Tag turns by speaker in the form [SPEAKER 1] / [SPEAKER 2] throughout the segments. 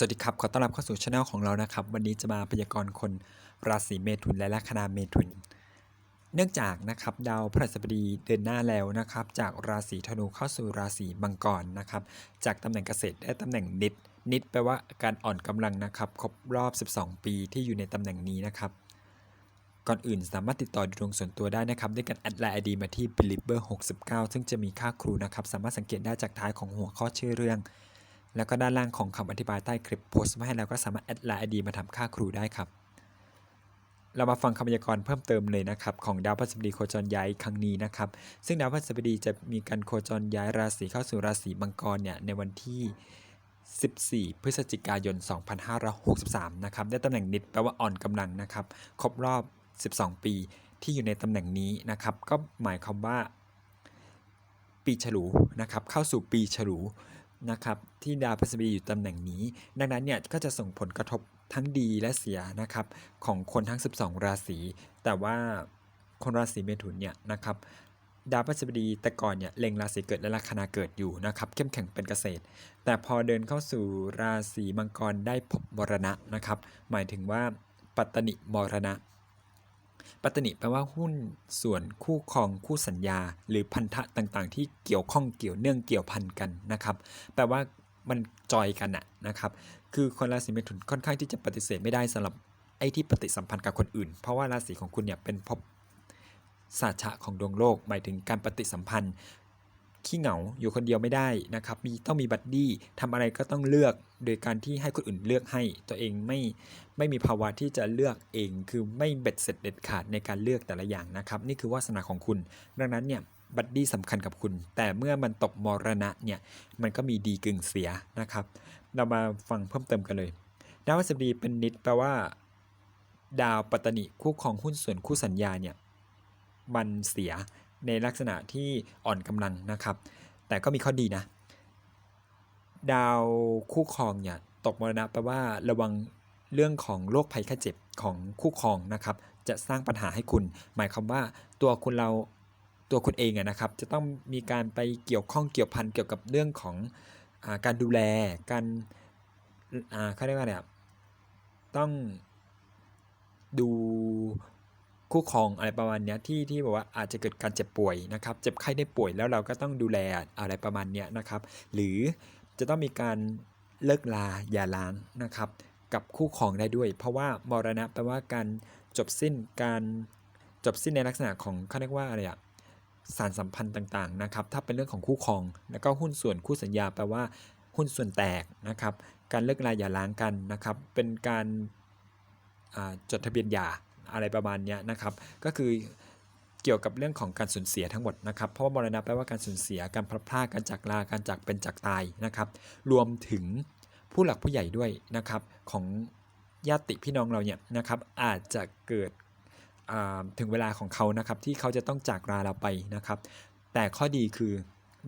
[SPEAKER 1] สวัสดีครับ ขอต้อนรับเข้าสู่ช anel ของเรานะครับ วันนี้จะมาพยากรณ์คนราศีเมถุนและลัคนาเมถุน เนื่องจากนะครับดาวพฤหัสบดีเดินหน้าแล้วนะครับ จากราศีธนูเข้าสู่ราศีมังกรนะครับ จากตำแหน่งเกษตรได้ตำแหน่งนิด นิดแปลว่าการอ่อนกำลังนะครับ ครบรอบ 12 ปีที่อยู่ในตำแหน่งนี้นะครับ ก่อนอื่นสามารถติดต่อดูดวงส่วนตัวได้นะครับด้วยการแอดไลน์ไอดีมาที่ believer 69ซึ่งจะมีค่าครูนะครับ สามารถสังเกตได้จากท้ายของหัวข้อชื่อเรื่อง แล้วก็ด้านล่างของคำอธิบายใต้คลิปโพสต์มาให้แล้วก็สามารถแอดไลน์ไอดีมาทำค่าครูได้ครับ เรามาฟังคำพยากรณ์เพิ่มเติมเลยนะครับ ของดาวพฤหัสบดีโคจรย้ายครั้งนี้นะครับ ซึ่งดาวพฤหัสบดีจะมีการโคจรย้ายราศีเข้าสู่ราศีมังกรเนี่ยในวันที่14 พฤศจิกายน 2563 นะครับ ได้ตำแหน่งนิดแปลว่าอ่อนกำลังนะครับ ครบรอบ 12 ปีที่อยู่ในตำแหน่งนี้นะครับ ก็หมายความว่า ปีฉลูนะครับ เข้าสู่ปีฉลู นะครับที่ดาวพฤหัสบดีอยู่ตำแหน่งนี้ ดังนั้นเนี่ยก็จะส่งผลกระทบทั้งดีและเสียนะครับของคนทั้ง 12 ราศี แต่ว่าคนราศีเมถุนเนี่ยนะครับดาวพฤหัสบดีแต่ก่อนเนี่ยเล็งราศีเกิดและลัคนาเกิดอยู่นะครับเข้มแข็งเป็นเกษตร แต่พอเดินเข้าสู่ราศีมังกรได้พบมรณะนะครับหมายถึงว่าปัตตนิมรณะ ปัตตนิแปลว่าหุ้นส่วนคู่ครองคู่สัญญา หรือพันธะต่างๆ ที่เกี่ยวข้องเกี่ยวเนื่องเกี่ยวพันกันนะครับแปลว่ามันจอยกันอะนะครับ คือคนราศีเมถุนค่อนข้างที่จะปฏิเสธไม่ได้สำหรับไอ้ที่ปฏิสัมพันธ์กับคนอื่น เพราะว่าราศีของคุณเนี่ยเป็นภพสาชะของดวงโลก หมายถึงการปฏิสัมพันธ์ ขี้เหงาอยู่คนเดียวไม่ได้นะครับ มีต้องมีบัดดี้ทำอะไรก็ต้องเลือก โดยการที่ให้คนอื่นเลือกให้ตัวเองไม่ไม่มีภาวะที่จะเลือกเอง คือไม่เบ็ดเสร็จเด็ดขาดในการเลือกแต่ละอย่างนะครับ นี่คือวาสนาของคุณ ดังนั้นเนี่ยบัดดี้สำคัญกับคุณ แต่เมื่อมันตกมรณะเนี่ยมันก็มีดีกึ่งเสียนะครับ เรามาฟังเพิ่มเติมกันเลยดาวพฤหัสบดีเป็นนิดแปลว่า ดาวปัตตนิคู่ครองหุ้นส่วนคู่สัญญาเนี่ยมันเสีย ในลักษณะที่อ่อนกำลังนะครับ แต่ก็มีข้อดีนะ ดาวคู่ครองเนี่ยตกมรณะแปลว่าระวังเรื่องของโรคภัยไข้เจ็บของคู่ครองนะครับ จะสร้างปัญหาให้คุณ หมายความว่าตัวคุณเราตัวคุณเองอะนะครับ จะต้องมีการไปเกี่ยวข้องเกี่ยวพันเกี่ยวกับเรื่องของอาการดูแลการอ่าเขาเรียกว่าอะไรอะต้องดู คู่ครองอะไรประมาณเนี้ยที่ที่บอกว่าอาจจะเกิดการเจ็บป่วยนะครับ เจ็บไข้ได้ป่วยแล้วเราก็ต้องดูแลอะไรประมาณเนี้ยนะครับ หรือจะต้องมีการเลิกลาอย่าล้างนะครับ กับคู่ครองได้ด้วย เพราะว่ามรณะแปลว่าการจบสิ้นการจบสิ้นในลักษณะของเขาเรียกว่าอะไรอะสารสัมพันธ์ต่างๆนะครับ ถ้าเป็นเรื่องของคู่ครอง แล้วก็หุ้นส่วนคู่สัญญาแปลว่าหุ้นส่วนแตกนะครับ การเลิกลาอย่าล้างกันนะครับ เป็นการจดทะเบียนหย่า อะไรประมาณนี้นะครับ ก็คือเกี่ยวกับเรื่องของการสูญเสียทั้งหมดนะครับ เพราะว่ามรณะแปลว่าการสูญเสีย การพลัดพราก การจากลา การจากเป็นจากตายนะครับ รวมถึงผู้หลักผู้ใหญ่ด้วยนะครับของญาติพี่น้องเราเนี่ยนะครับอาจจะเกิดถึงเวลาของเขานะครับที่เขาจะต้องจากลาเราไปนะครับ แต่ข้อดีคือ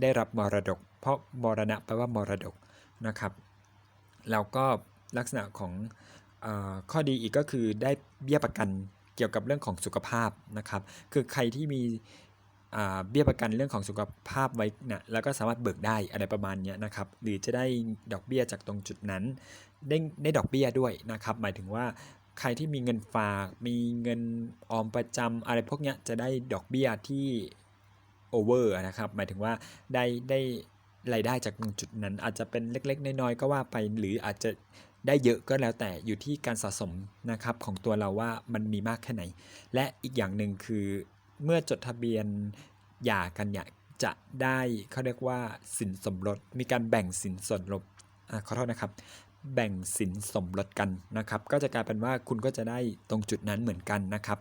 [SPEAKER 1] ได้รับมรดก เพราะมรณะแปลว่ามรดกนะครับแล้วก็ลักษณะของ ข้อดีอีกก็คือได้เบี้ยประกันเกี่ยวกับเรื่องของสุขภาพนะครับ คือใครที่มีเบี้ยประกันเรื่องของสุขภาพไว้นะแล้วก็สามารถเบิกได้อะไรประมาณเนี้ยนะครับ หรือจะได้ดอกเบี้ยจากตรงจุดนั้น ได้ได้ดอกเบี้ยด้วยนะครับ หมายถึงว่าใครที่มีเงินฝาก มีเงินออมประจำอะไรพวกเนี้ยจะได้ดอกเบี้ยที่โอเวอร์นะครับ หมายถึงว่าได้ได้รายได้จากตรงจุดนั้น อาจจะเป็นเล็กๆน้อยๆก็ว่าไป หรืออาจจะ ได้เยอะก็แล้วแต่อยู่ที่การสะสมนะครับของตัวเราว่ามันมีมากแค่ไหน และอีกอย่างหนึ่งคือเมื่อจดทะเบียนหย่ากันเนี่ยจะได้เขาเรียกว่าสินสมรสมีการแบ่งสินสมรสอ่าขอโทษนะครับ แบ่งสินสมรสกันนะครับ ก็จะกลายเป็นว่าคุณก็จะได้ตรงจุดนั้นเหมือนกันนะครับ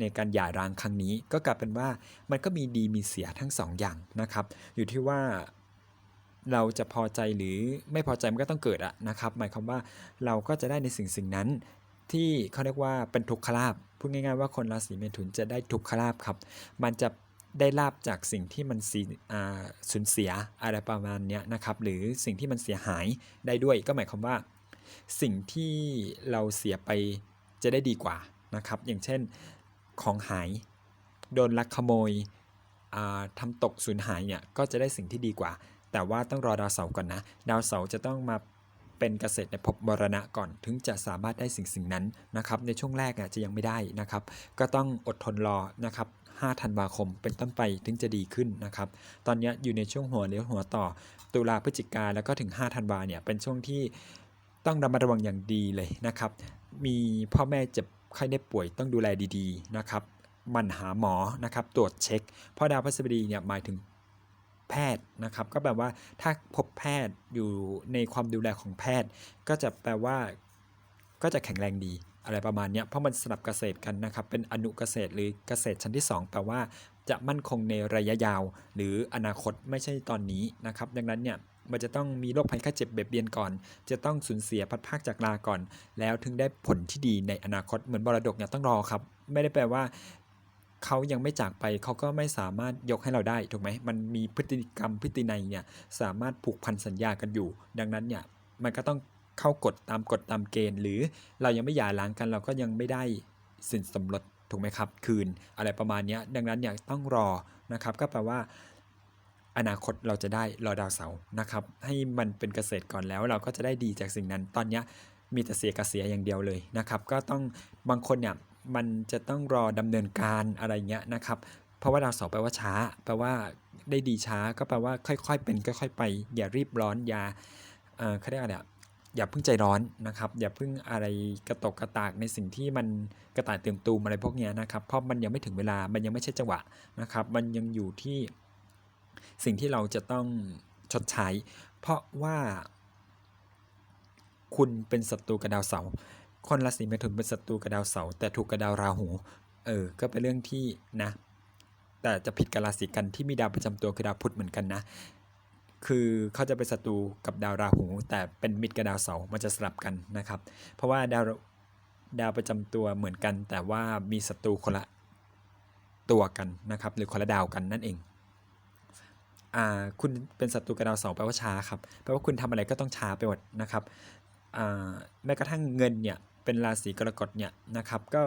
[SPEAKER 1] ในการหย่าร้างครั้งนี้ก็กลายเป็นว่ามันก็มีดีมีเสียทั้งสองอย่างนะครับ อยู่ที่ว่า เราจะพอใจหรือไม่พอใจมันก็ต้องเกิดอะนะครับ หมายความว่าเราก็จะได้ในสิ่งสิ่งนั้น ที่เขาเรียกว่าเป็นทุกขลาภพูดง่ายๆว่าคนราศีเมถุนจะได้ทุกขลาภครับ มันจะได้ลาบจากสิ่งที่มันสีสูญเสียอะไรประมาณนี้นะครับ หรือสิ่งที่มันเสียหายได้ด้วย ก็หมายความว่า สิ่งที่เราเสียไปจะได้ดีกว่านะครับ อย่างเช่นของหาย โดนลักขโมยอ่าทำตกสูญหายเนี่ยก็จะได้สิ่งที่ดีกว่า แต่ว่าต้องรอดาวเสาร์ก่อนนะ ดาวเสาร์จะต้องมาเป็นเกษตรในภพมรณะก่อนถึงจะสามารถได้สิ่งสิ่งนั้นนะครับในช่วงแรกอะจะยังไม่ได้นะครับ ก็ต้องอดทนรอนะครับ5ธันวาคมเป็นต้นไปถึงจะดีขึ้นนะครับ ตอนนี้อยู่ในช่วงหัวเลี้ยวหัวต่อ ตุลาพฤศจิกาแล้วก็ถึง 5 ธันวาเนี่ยเป็นช่วงที่ต้องระมัดระวังอย่างดีเลยนะครับ มีพ่อแม่เจ็บไข้ได้ป่วยต้องดูแลดีๆนะครับมันหาหมอนะครับตรวจเช็ค เพราะดาวพฤหัสบดีเนี่ยหมายถึง แพทย์นะครับ ก็แปลว่าถ้าพบแพทย์อยู่ในความดูแลของแพทย์ ก็จะแปลว่า ก็จะแข็งแรงดีอะไรประมาณนี้เพราะมันสลับเกษตรกันนะครับ เป็นอนุเกษตรหรือเกษตรชั้นที่ 2 แปลว่าจะมั่นคงในระยะยาว หรืออนาคตไม่ใช่ตอนนี้นะครับ ดังนั้นเนี่ยมันจะต้องมีโรคภัยไข้เจ็บเบียดเบียนก่อน จะต้องสูญเสียพัดภาคจากลาก่อน แล้วถึงได้ผลที่ดีในอนาคตเหมือนมรดกเนี่ยต้องรอครับ ไม่ได้แปลว่า เขายังไม่จากไปเขาก็ไม่สามารถยกให้เราได้ถูกไหมมันมีพฤติกรรมพฤตินัยเนี่ยสามารถผูกพันสัญญากันอยู่ ดังนั้นเนี่ยมันก็ต้องเข้ากฎตามกฎตามเกณฑ์ หรือเรายังไม่หย่าร้างกันเราก็ยังไม่ได้สินสมรสถูกไหมครับ คืนอะไรประมาณนี้ดังนั้นเนี่ยต้องรอนะครับ ก็แปลว่าอนาคตเราจะได้รอดาวเสาร์นะครับ ให้มันเป็นเกษตรก่อนแล้วเราก็จะได้ดีจากสิ่งนั้น ตอนนี้มีแต่เสียกับเสียอย่างเดียวเลยนะครับ ก็ต้องบางคนเนี่ย มันจะต้องรอดำเนินการอะไรเงี้ยนะครับ เพราะว่าดาวเสาร์แปลว่าช้า แปลว่าได้ดีช้าก็แปลว่าค่อยๆเป็นค่อยๆไป อย่ารีบร้อนอย่าเขาเรียกอะไรอะอย่าเพิ่งใจร้อนนะครับ อย่าเพิ่งอะไรกระตกกระตากในสิ่งที่มันกระต่ายเติมตูมอะไรพวกเนี้ยนะครับ เพราะมันยังไม่ถึงเวลามันยังไม่ใช่จังหวะนะครับ มันยังอยู่ที่สิ่งที่เราจะต้องชดใช้ เพราะว่าคุณเป็นศัตรูกับดาวเสาร์ คนราศีเมถุนเป็นศัตรูกับดาวเสาร์แต่ถูกกับดาวราหู เออ ก็เป็นเรื่องที่นะ แต่จะผิดกับราศีกันที่มีดาวประจำตัวคือดาวพุธเหมือนกันนะ คือเขาจะเป็นศัตรูกับดาวราหู แต่เป็นมิตรกับดาวเสาร์มันจะสลับกันนะครับ เพราะว่าดาวดาวประจำตัวเหมือนกัน แต่ว่ามีศัตรูคนละตัวกันนะครับ หรือคนละดาวกันนั่นเองอ่าคุณเป็นศัตรูกับดาวเสาร์แปลว่าช้าครับแปลว่าคุณทำอะไรก็ต้องช้าไปหมดนะครับอ่าแม้กระทั่งเงินเนี่ย เป็นราศีกรกฎเนี่ยนะครับก็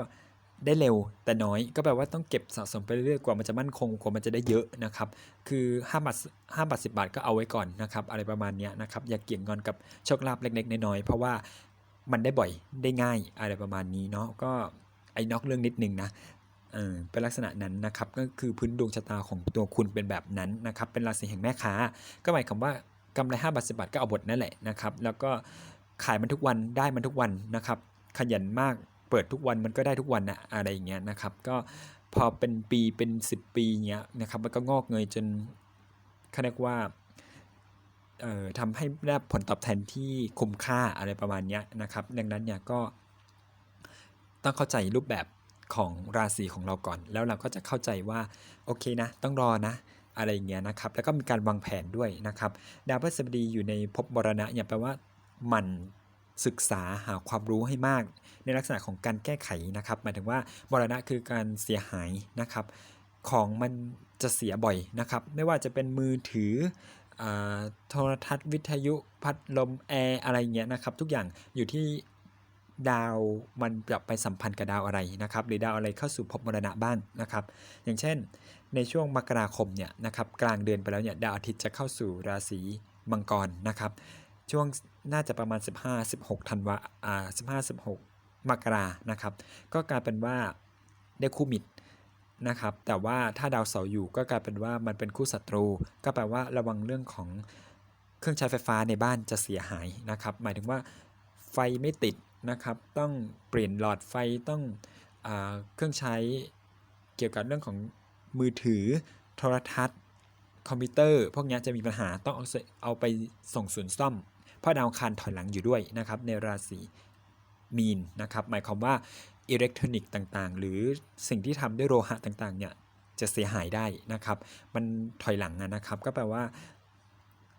[SPEAKER 1] ได้เร็วแต่น้อยก็แปลว่าต้องเก็บสะสมไปเรื่อยๆกว่ามันจะมั่นคงกว่ามันจะได้เยอะนะครับ คือ5บาท5บาท10 บาทก็เอาไว้ก่อนนะครับ อะไรประมาณนี้นะครับอย่าเกี่ยงงอนกับโชคลาภเล็กๆน้อยๆเพราะว่ามันได้บ่อยได้ง่ายอะไรประมาณนี้เนาะก็ไอ้นอกเรื่องนิดนึงนะเออเป็นลักษณะนั้นนะครับก็คือพื้นดวงชะตาของตัวคุณเป็นแบบนั้นนะครับ เป็นราศีแห่งแม่ค้า ก็หมายความว่ากำไร5บาท10บาทก็เอาบทนั่นแหละนะครับ แล้วก็ขายมันทุกวันได้มันทุกวันนะครับ ขยันมาก เปิดทุกวันมันก็ได้ทุกวันนะอะไรอย่างเงี้ยนะครับ ก็พอเป็นปีเป็น 10 ปีเงี้ยนะครับ มันก็งอกเงยจนเขาเรียกว่าเอ่อทำให้ได้ผลตอบแทนที่คุ้มค่าอะไรประมาณเนี้ยนะครับ ดังนั้นเนี่ยก็ต้องเข้าใจรูปแบบของราศีของเราก่อน แล้วเราก็จะเข้าใจว่าโอเคนะ ต้องรอนะอะไรอย่างเงี้ยนะครับ แล้วก็มีการวางแผนด้วยนะครับ ดาวพฤหัสบดีอยู่ในภพมรณะเนี่ยแปลว่าหมัน ศึกษาหาความรู้ให้มาก ในลักษณะของการแก้ไขนะครับหมายถึงว่ามรณะคือการเสียหายนะครับ ของมันจะเสียบ่อยนะครับ ไม่ว่าจะเป็นมือถือโทรทัศน์วิทยุพัดลมแอร์อะไรเงี้ยนะครับ ทุกอย่างอยู่ที่ดาวมันจะไปสัมพันธ์กับดาวอะไรนะครับ หรือดาวอะไรเข้าสู่ภพมรณะบ้างนะครับ อย่างเช่น ในช่วงมกราคมเนี่ยนะครับกลางเดือนไปแล้วเนี่ยดาวอาทิตย์จะเข้าสู่ราศีมังกรนะครับ ช่วงน่าจะประมาณ 15 16ธันวาอ่า15 16มกรานะครับ ก็กลายเป็นว่าได้คู่มิตรนะครับ แต่ว่าถ้าดาวเสาร์อยู่ก็กลายเป็นว่ามันเป็นคู่ศัตรู ก็แปลว่าระวังเรื่องของเครื่องใช้ไฟฟ้าในบ้านจะเสียหายนะครับ หมายถึงว่าไฟไม่ติดนะครับ ต้องเปลี่ยนหลอดไฟต้องอเครื่องใช้เกี่ยวกับเรื่องของมือถือโทรทัศน์ คอมพิวเตอร์ พวกนี้จะมีปัญหาต้องเอาเอาไปส่งศูนย์ซ่อม เพราะดาวคารถอยหลังอยู่ด้วยนะครับในราศีมีนนะครับหมายความว่าอิเล็กทรอนิกส์ต่างๆ หรือสิ่งที่ทำด้วยโลหะต่างๆเนี่ยจะเสียหายได้นะครับ มันถอยหลังนะครับ ก็แปลว่า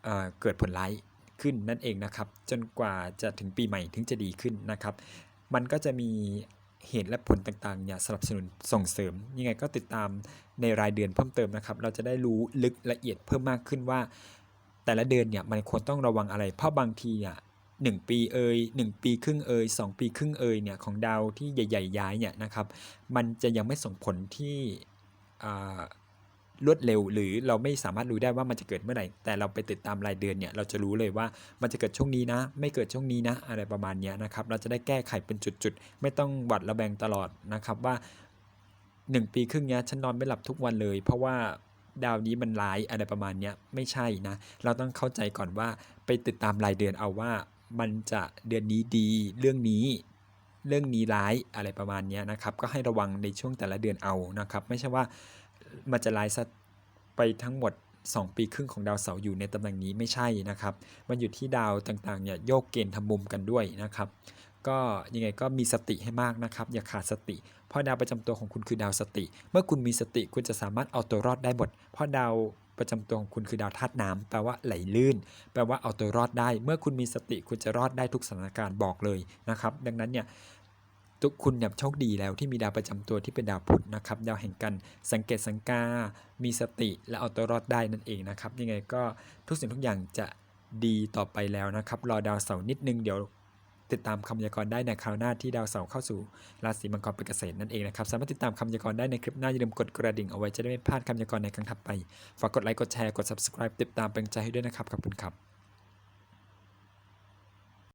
[SPEAKER 1] เเกิดผลร้ายขึ้นนั่นเองนะครับ จนกว่าจะถึงปีใหม่ถึงจะดีขึ้นนะครับ มันก็จะมีเหตุและผลต่างๆเนี่ยสนับสนุนส่งเสริม ยังไงก็ติดตามในรายเดือนเพิ่มเติมนะครับ เราจะได้รู้ลึกละเอียดเพิ่มมากขึ้นว่า แต่ละเดือนเนี่ยมันควรต้องระวังอะไร เพราะบางทีเนี่ยหนึ่งปีเอ่ยหนึ่งปีครึ่งเอ่ยสองปีครึ่งเอ่ยเนี่ยของดาวที่ใหญ่ ๆ ย้ายเนี่ยนะครับ มันจะยังไม่ส่งผลที่รวดเร็วหรือเราไม่สามารถรู้ได้ว่ามันจะเกิดเมื่อไหร่ แต่เราไปติดตามรายเดือนเนี่ยเราจะรู้เลยว่ามันจะเกิดช่วงนี้นะ ไม่เกิดช่วงนี้นะอะไรประมาณเนี้ยนะครับ เราจะได้แก้ไขเป็นจุดๆ ไม่ต้องหวัดระแวงตลอดนะครับว่า 1 ปีครึ่งเนี้ยฉันนอนไม่หลับทุกวันเลย เพราะว่า ดาวนี้มันร้ายอะไรประมาณเนี้ยไม่ใช่นะ เราต้องเข้าใจก่อนว่าไปติดตามรายเดือนเอาว่า มันจะเดือนนี้ดีเรื่องนี้เรื่องนี้ร้ายอะไรประมาณนี้นะครับ ก็ให้ระวังในช่วงแต่ละเดือนเอานะครับ ไม่ใช่ว่ามันจะร้ายซะไปทั้งหมด 2 ปีครึ่งของดาวเสาร์อยู่ในตำแหน่งนี้ไม่ใช่นะครับ มันอยู่ที่ดาวต่างๆเนี่ยโยกเกณฑ์ทำมุมกันด้วยนะครับ ก็ยังไงก็มีสติให้มากนะครับ อย่าขาดสติ เพราะดาวประจำตัวของคุณคือดาวสติ เมื่อคุณมีสติคุณจะสามารถเอาตัวรอดได้หมด เพราะดาวประจำตัวของคุณคือดาวธาตุน้ำแปลว่าไหลลื่น แปลว่าเอาตัวรอดได้ เมื่อคุณมีสติคุณจะรอดได้ทุกสถานการณ์บอกเลยนะครับ ดังนั้นเนี่ยทุกคุณเนี่ยโชคดีแล้วที่มีดาวประจำตัวที่เป็นดาวพุธนะครับ ดาวแห่งการสังเกตสังกา มีสติและเอาตัวรอดได้นั่นเองนะครับ ยังไงก็ทุกสิ่งทุกอย่างจะดีต่อไปแล้วนะครับ รอดาวเสาร์นิดนึงเดี๋ยว ติดตามคำพยากรณ์ได้ในคราวหน้าที่ดาวเสาร์เข้าสู่ราศีมังกรเป็นเกษตรนั่นเองนะครับ สามารถติดตามคำพยากรณ์ได้ในคลิปหน้าอย่าลืมกดกระดิ่งเอาไว้จะได้ไม่พลาดคำพยากรณ์ในครั้งถัดไป ฝากกดไลค์กดแชร์กด subscribe ติดตามเป็นใจให้ด้วยนะครับขอบคุณครับ